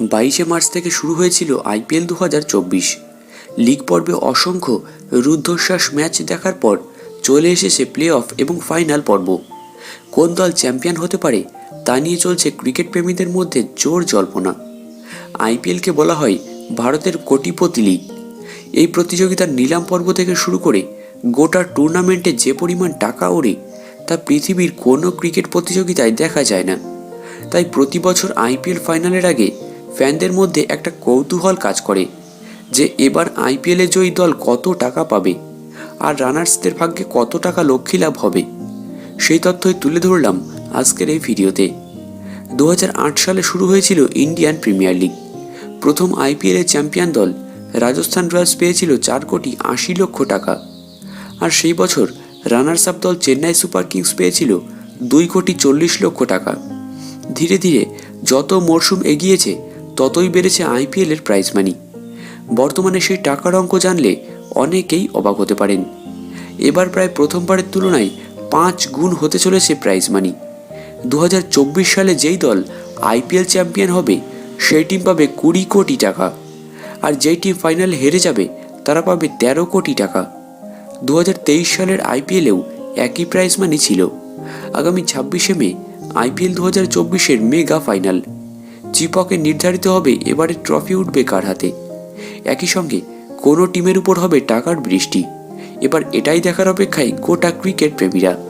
বাইশে মার্চ থেকে শুরু হয়েছিল আইপিএল দু হাজার চব্বিশ। লিগ পর্বে অসংখ্য রুদ্ধশ্বাস ম্যাচ দেখার পর চলে এসেছে প্লে অফ এবং ফাইনাল পর্ব। কোন দল চ্যাম্পিয়ন হতে পারে তা নিয়ে চলছে ক্রিকেট প্রেমীদের মধ্যে জোর জল্পনা। আইপিএলকে বলা হয় ভারতের কোটিপতি লিগ। এই প্রতিযোগিতার নিলাম পর্ব থেকে শুরু করে গোটা টুর্নামেন্টে যে পরিমাণ টাকা ওড়ে তা পৃথিবীর কোনো ক্রিকেট প্রতিযোগিতায় দেখা যায় না। তাই প্রতি বছর আইপিএল ফাইনালের আগে ফ্যানদের মধ্যে একটা কৌতূহল কাজ করে যে এবার আইপিএলে জয়ী দল কত টাকা পাবে আর রানার্সদের ভাগ্যে কত টাকা লক্ষ্মী লাভ হবে, সেই তথ্যই তুলে ধরলাম আজকের এই ভিডিওতে। দু হাজার আট সালে শুরু হয়েছিল ইন্ডিয়ান প্রিমিয়ার লিগ। প্রথম আইপিএলের চ্যাম্পিয়ন দল রাজস্থান রয়্যালস পেয়েছিল চার কোটি আশি লক্ষ টাকা। আর সেই বছর রানার্স আপ দল চেন্নাই সুপার কিংস পেয়েছিল দুই কোটি চল্লিশ লক্ষ টাকা। ধীরে ধীরে যত মরশুম এগিয়েছে ততই বেড়েছে আইপিএলের প্রাইজ মানি বর্তমানে সেই টাকার অঙ্ক জানলে অনেকেই অবাক হতে পারেন। এবার প্রায় প্রথমবারের তুলনায় পাঁচ গুণ হতে চলেছে প্রাইজ মানি দু হাজার চব্বিশ সালে যেই দল আইপিএল চ্যাম্পিয়ন হবে, সেই টিম পাবে কুড়ি কোটি টাকা। আর যেই টিম ফাইনালে হেরে যাবে, তারা পাবে তেরো কোটি টাকা। দু হাজার তেইশ সালের আইপিএলেও একই প্রাইজ মানি ছিল। আগামী ছাব্বিশে মে, আইপিএল দু হাজার চব্বিশের মেগা ফাইনাল চিপকে নির্ধারিত হবে এবারে ট্রফি উঠবে কার হাতে? একই সঙ্গে কোনো টিমের উপর হবে টাকার বৃষ্টি। এবার এটাই দেখার অপেক্ষায় গোটা ক্রিকেট প্রেমীরা।